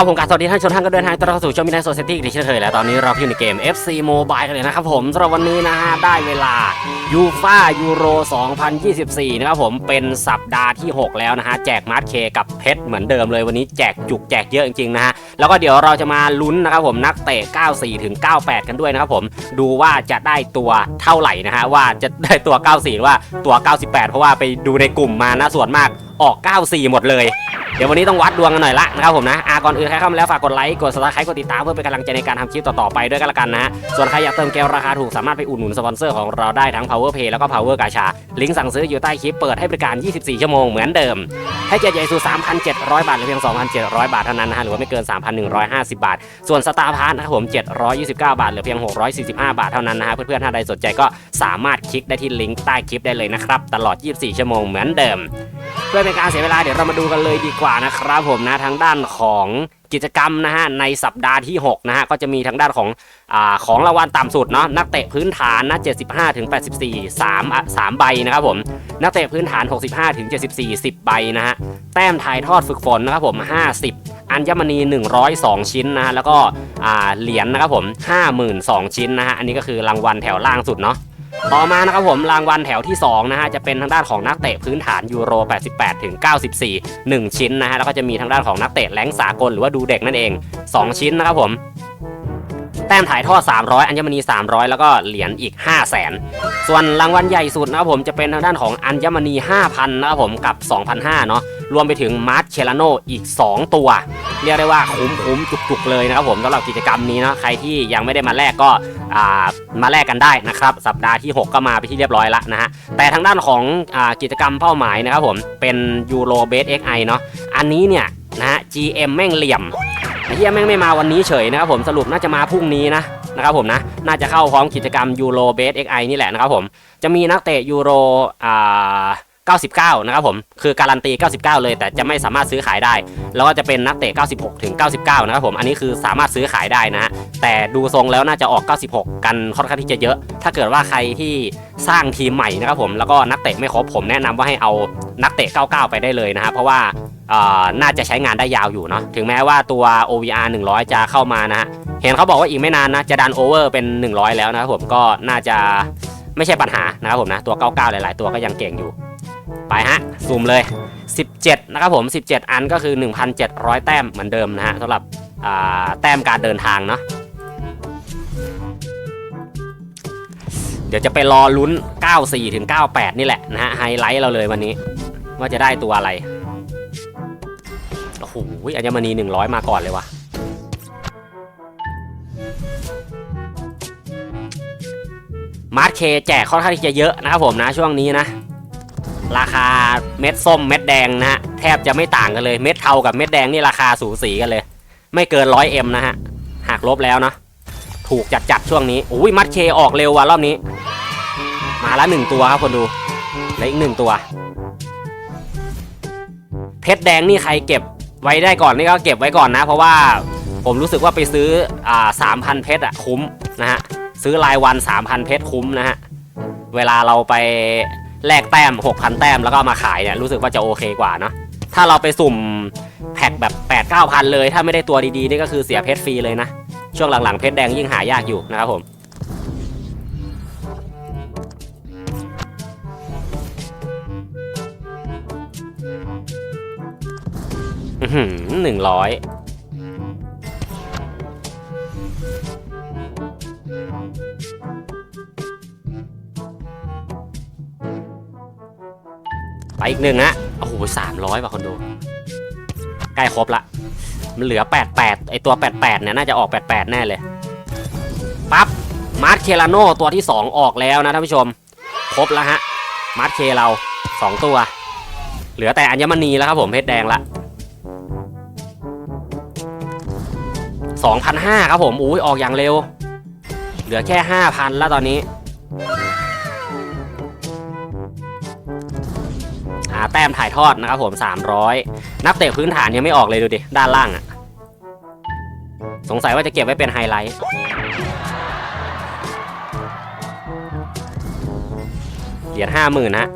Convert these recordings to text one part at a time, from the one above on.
ครับผมการสวัสดีท่านชมท่านก็เดินทางต้อเข้าสู่ช่องมินไนโซเซตี้อีกเช่นเคยแล้วตอนนี้เราอยู่ในเกม FC Mobile กันเลยนะครับผมสำหรับวันนี้นะฮะได้เวลายูฟายูโร 2024 นะครับผมเป็นสัปดาห์ที่ 6 แล้วนะฮะแจกมาร์ทเคกับเพชรเหมือนเดิมเลยวันนี้แจกจุกแจกเยอะจริงๆนะฮะแล้วก็เดี๋ยวเราจะมาลุ้นนะครับผมนักเตะ 94 ถึง 98 กันด้วยนะครับผมดูว่าจะได้ตัวเท่าไหร่นะฮะว่าจะได้ตัว 94 หรือว่าตัว 98 เพราะว่าไปดูในกลุ่มมานะส่วนมากออก 94 หมดเลย เดี๋ยววันนี้ต้องวัดดวงกันหน่อยละนะครับผมนะอาก่อนอื่นใครเข้ามาแล้วฝากกดไลค์กด subscribe กดติดตามเพื่อเป็นกำลังใจในการทำคลิปต่อๆไปด้วยกันละกันนะฮะส่วนใครอยากเติมเกมราคาถูกสามารถไปอุดหนุนสปอนเซอร์ของเราได้ทั้ง power pay แล้วก็ power กาชาลิงก์สั่งซื้ออยู่ใต้คลิปเปิดให้บริการ 24 ชั่วโมงเหมือนเดิมให้เกียรติใหญ่สู่3,700 บาทหรือเพียง 2,700 บาทเท่านั้นนะฮะหรือว่าไม่เกิน 3,150 บาท ส่วนสตาร์พาร์ทนะครับผม729 บาทหลือเพียง 645 บาทเท่านั้นนะฮะเพื่อนๆท่าใดสนใจก็สามารถคลิกได้ที่ลิงก์ใต้คลิปได้เลยนะครับตลอด 24 ชั่วโมงเหมือนเดิม เพื่อเป็นการเสียเวลาเดี๋ยวเรามาดูกันเลยดีกว่านะครับผมนะทางด้านของกิจกรรมนะฮะในสัปดาห์ที่6นะฮะก็จะมีทางด้านของอของรางวัลต่ำสุดเนาะนักเตะพื้นฐานนะ75ถึง84 3อะ3ใบนะครับผมนักเตะพื้นฐาน 65ถึง74 10 ใบนะฮะแต้มถ่ายทอดฝึกฝนนะครับผม 50 อัญมณี 102 ชิ้นนะฮะแล้วก็อ่าเหรียญนะครับผม 52,000 ชิ้นนะฮะอันนี้ก็คือรางวัลแถวล่างสุดเนาะ ต่อมานะครับผมรางวัลแถวที่2นะฮะจะเป็นทางด้านของนักเตะพื้นฐานยูโร 88 ถึง 94 1 ชิ้นนะฮะแล้วก็จะมีทางด้านของนักเตะแรงสากลหรือว่าดูเด็กนั่นเอง 2 ชิ้นนะครับผม แต้มถ่ายทอด 300 อัญมณี 300 แล้วก็เหรียญอีก 5 0 0 0 0 0 ส่วนรางวัลใหญ่สุดนะครับผมจะเป็นทางด้านของอัญมณี 5,000 นะครับผมกับ 2,500 เนาะรวมไปถึงมาร์ชเชลโนอีก 2 ตัว เรียกได้ว่าคุ้มคุ้มจุกๆเลยนะครับผมสำหรับกิจกรรมนี้นะใครที่ยังไม่ได้มาแลกก็มาแลกกันได้นะครับสัปดาห์ที่ 6 ก็มาไปที่เรียบร้อยล้วนะฮะแต่ทางด้านของอกิจกรรมเป้าหมายนะครับผมเป็นยูโรเบสเอ็กไอเนาะอันนี้เนี่ยนะฮะ GM แม่งเหลี่ยม เฮียแม่งไม่มาวันนี้เฉยนะครับผมสรุปน่าจะมาพรุ่งนี้นะนะครับผมนะน่าจะเข้าพร้อมกิจกรรมยูโรเบสเอ็กไอนี่แหละนะครับผมจะมีนักเตะยูโรอ่า99 นะครับผม คือการันตี 99 เลย แต่จะไม่สามารถซื้อขายได้ แล้วก็จะเป็นนักเตะ 96 ถึง 99 นะครับผม อันนี้คือสามารถซื้อขายได้นะฮะ แต่ดูทรงแล้วน่าจะออก 96 กันค่อนข้างที่จะเยอะ ถ้าเกิดว่าใครที่สร้างทีมใหม่นะครับผม แล้วก็นักเตะไม่ครบผมแนะนำว่าให้เอานักเตะ 99 ไปได้เลยนะฮะ เพราะว่า น่าจะใช้งานได้ยาวอยู่เนาะถึงแม้ว่าตัว OVR 100 จะเข้ามานะฮะเห็นเขาบอกว่าอีกไม่นานนะจะดันโอเวอร์เป็น 100 แล้วนะครับผมก็น่าจะไม่ใช่ปัญหานะครับผมนะตัว 99 หลาย ๆ ตัวก็ยังเก่งอยู่ ไปฮะซูมเลย 17 นะครับผม 17 อันก็คือ 1,700 แต้มเหมือนเดิมนะฮะสำหรับแต้มการเดินทางเนาะเดี๋ยวจะไปรอลุ้น 94 ถึง 98 นี่แหละนะฮะไฮไลท์เราเลยวันนี้ ว่าจะได้ตัวอะไร โอ้โหอัญมณี100มาก่อนเลยวะมาร์ทเคแจกค่อนข้างที่จะเยอะนะครับผมนะช่วงนี้นะ ราคาเม็ดส้มเม็ดแดงนะฮะแทบจะไม่ต่างกันเลยเม็ดเทากับเม็ดแดงนี่ราคาสูสีกันเลย ไม่เกินร้อยเอ็มนะฮะหักลบแล้วเนาะถูกจัดจัดช่วงนี้อุ้ยมัดเคออกเร็วว่ะรอบนี้ มาล้วหนึ่งตัวครับคนดูและอีกหนึ่งตัว เพชรแดงนี่ใครเก็บ ไว้ได้ก่อนนี่ก็เก็บไว้ก่อนนะ เพราะว่าผมรู้สึกว่าไปซื้ออ่าสามพันเพชรอะคุ้มนะฮะซื้อรายวัน 3,000 เพชรคุ้มนะฮะ เวลาเราไปแลกแต้ม 6,000 แต้มแล้วก็มาขายเนี่ยรู้สึกว่าจะโอเคกว่าเนาะ ถ้าเราไปสุ่มแพ็คแบบ 8 9 0 0 0 เลย ถ้าไม่ได้ตัวดีๆ นี่ก็คือเสียเพชรฟรีเลยนะ ช่วงหลังๆ เพชรแดงยิ่งหายากอยู่นะครับผม หนึ่งร้อยไปอีกหนึ่งอะโอ้โหสามร้อยว่ะคนดูใกล้ครบละ มันเหลือ88ไอตัว88เนี่ยน่าจะออก88แปดแน่เลย ปั๊บ มาร์ทเคลาโนตัวที่2องออกแล้วนะท่านผู้ชม ครบแล้วฮะ มาร์ทเคเรา2ตัว เหลือแต่อัญมณีแล้วครับผมเพชรแดงละ 2,500 ครับผมอุ้ยออกอย่างเร็ว เหลือแค่ 5,000 แล้วตอนนี้หาแต้มถ่ายทอดนะครับผม 300 นักเตะพื้นฐานยังไม่ออกเลยดูดิ ด้านล่างอะสงสัยว่าจะเก็บไว้เป็นไฮไลท์ เหรียญห้าหมื่นฮะ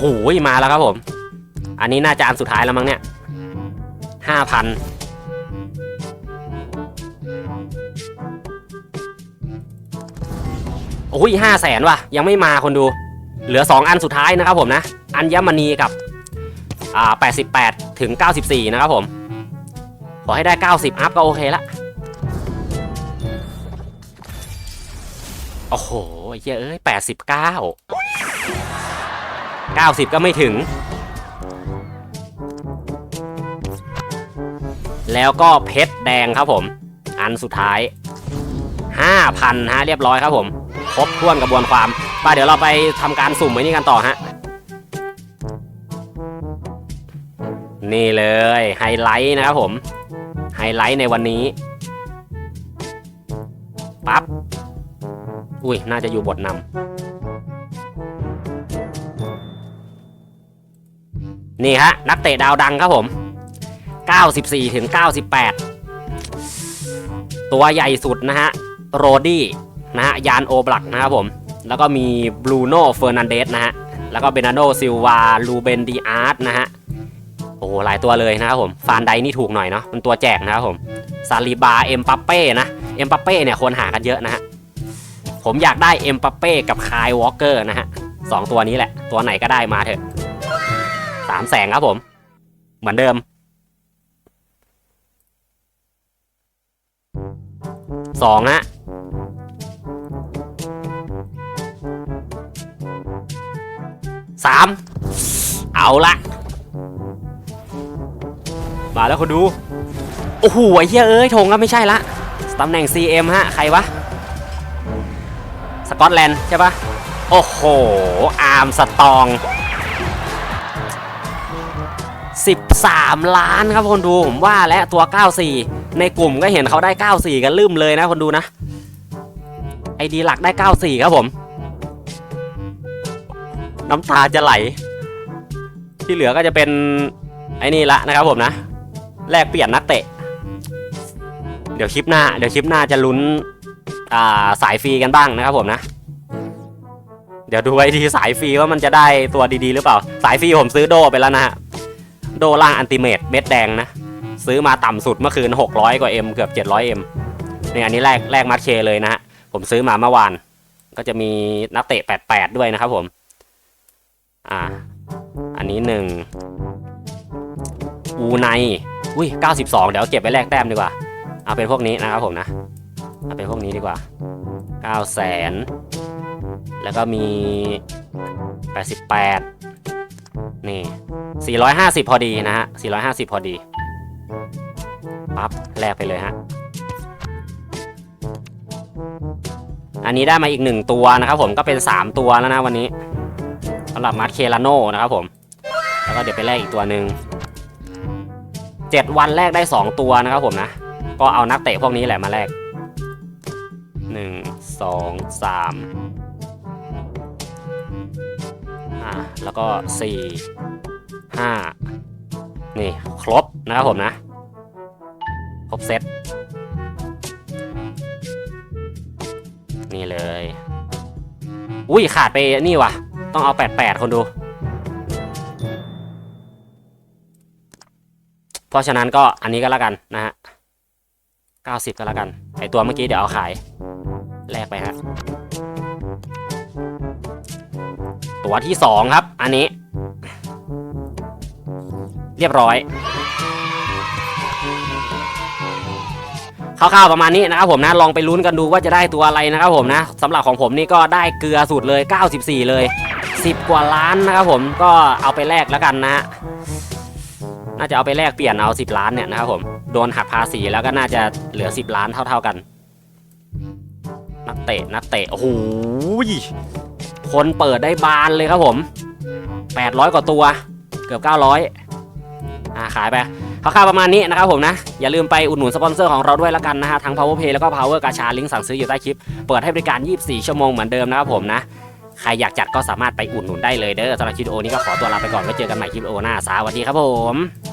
โอ้โหมาแล้วครับผม อันนี้น่าจะอันสุดท้ายแล้วมั้งเนี่ยห้าพันโอ้ยห้าแสนว่ะ ยังไม่มาคนดู เหลือ 2 อันสุดท้ายนะครับผมนะ อัญมณีกับอ่า88 ถึง 94 นะครับผม ขอให้ได้ 90 อัพก็โอเคละ โอ้โหเหี้ยเอ้ย89 90 ก็ไม่ถึง แล้วก็เพชรแดงครับผม อันสุดท้าย 5,000ฮะเรียบร้อยครับผม ครบถ้วนกระบวนความป้าเดี๋ยวเราไปทำการสุ่มไว้นี่กันต่อฮะ นี่เลยไฮไลท์นะครับผม ไฮไลท์ในวันนี้ปั๊บ อุ้ย น่าจะอยู่บทนำ นี่ฮะนักเตะดาวดังครับผม 94ถึง98 ตัวใหญ่สุดนะฮะโรดี้นะฮะยานโอบลักนะครับผม แล้วก็มีบรูโน่เฟอร์นันเดสนะฮะ แล้วก็เบนาโนซิลวาลูเบนดีอาร์ตนะฮะ โอ้โหหลายตัวเลยนะครับผม ฟานไดนี่ถูกหน่อยเนาะมันตัวแจกนะครับผมซาลิบาเอ็มปัปเป้นะเอ็มปัปเป้เนี่ยคนหากันเยอะนะฮะ ผมอยากได้เอ็มปัปเป้กับคายวอลเกอร์นะฮะสองตัวนี้แหละ ตัวไหนก็ได้มาเถอะ สามแสงครับผม เหมือนเดิมสองฮะสามเอาละมาแล้วคนดู โอ้โหไอ้เหี้ยเอ้ยธงก็ไม่ใช่ละตำแหน่ง CM ฮะ ใครวะ สกอตแลนด์ใช่ปะโอ้โห อาร์มสตอง 13 ล้านครับคนดูผมว่าและตัว 94 ในกลุ่มก็เห็นเขาได้ 94 กันลืมเลยนะคนดูนะไอดีหลักได้ 94 ครับผม น้ำตาจะไหล ที่เหลือก็จะเป็นไอ้นี่ละนะครับผมนะแลกเปลี่ยนนักเตะ เดี๋ยวคลิปหน้า เดี๋ยวคลิปหน้าจะลุ้นอ่าสายฟรีกันบ้างนะครับผมนะ เดี๋ยวดูไว้ทีสายฟรีว่ามันจะได้ตัวดีๆหรือเปล่า สายฟรีผมซื้อโดไปแล้วนะฮะ โดล่างอันติเมตเม็ดแดงนะ ซื้อมาต่ำสุดเมื่อคืน 600 กว่า M เกือบ 700 M นี่อันนี้แรกแรกมัดเคเลยนะฮะ ผมซื้อมาเมื่อวาน ก็จะมีนักเตะ 88 ด้วยนะครับผม อ่า อันนี้หนึ่งอูไนอุ้ย 92 เดี๋ยวเก็บไว้แลกแต้มดีกว่า เอาเป็นพวกนี้นะครับผมนะ เอาเป็นพวกนี้ดีกว่า9แสนแล้วก็มี 88 นี่ 450 พอดีนะฮะ 450 พอดี ปั๊บ แลกไปเลยฮะ อันนี้ได้มาอีกหนึ่งตัวนะครับผม ก็เป็น 3 ตัวแล้วนะวันนี้สำหรับมัดเคลาโนนะครับผม แล้วก็เดี๋ยวไปแลกอีกตัวหนึ่ง7 วันแรกได้ 2 ตัวนะครับผมนะ ก็เอานักเตะพวกนี้แหละมาแลกหนึ่งสองสามอ่าแล้วก็สี่านี่ครบนะครับผมนะ ครบเซตนี่เลย อุ้ยขาดไปนี่วะต้องเอา 88 คนดู เพราะฉะนั้นก็อันนี้ก็แล้วกันนะฮะ 90 ก็แล้วกัน ไอตัวเมื่อกี้เดี๋ยวเอาขาย แลกไปฮะ ตัวที่ 2 ครับ อันนี้ เรียบร้อยคร่าวๆประมาณนี้นะครับผมนะลองไปลุ้นกันดูว่าจะได้ตัวอะไรนะครับผมนะสำหรับของผมนี่ก็ได้เกลือสุดเลย 94 เลย 10 กว่าล้านนะครับผมก็เอาไปแลกแล้วกันนะฮะน่าจะเอาไปแลกเปลี่ยนเอา 10 ล้านเนี่ยนะครับผมโดนหักภาษีแล้วก็น่าจะเหลือ 10 ล้านเท่า ๆกัน นักเตะนักเตะโอ้โหคนเปิดได้บานเลยครับผม 800 กว่าตัว เกือบ 900 อ่าขายไปคร่าวๆประมาณนี้นะครับผมนะ อย่าลืมไปอุดหนุนสปอนเซอร์ของเราด้วยแล้วกันนะฮะทั้ง Power Pay แล้วก็ Power กาชาลิงก์สั่งซื้ออยู่ใต้คลิป เปิดให้บริการ 24 ชั่วโมงเหมือนเดิมนะครับผมนะใครอยากจัดก็สามารถไปอุดหนุนได้เลยเด้อสำหรับคลิปโอนี้ก็ขอตัวลาไปก่อนไว้เจอกันใหม่คลิปโอหน้าสวัสดีครับผม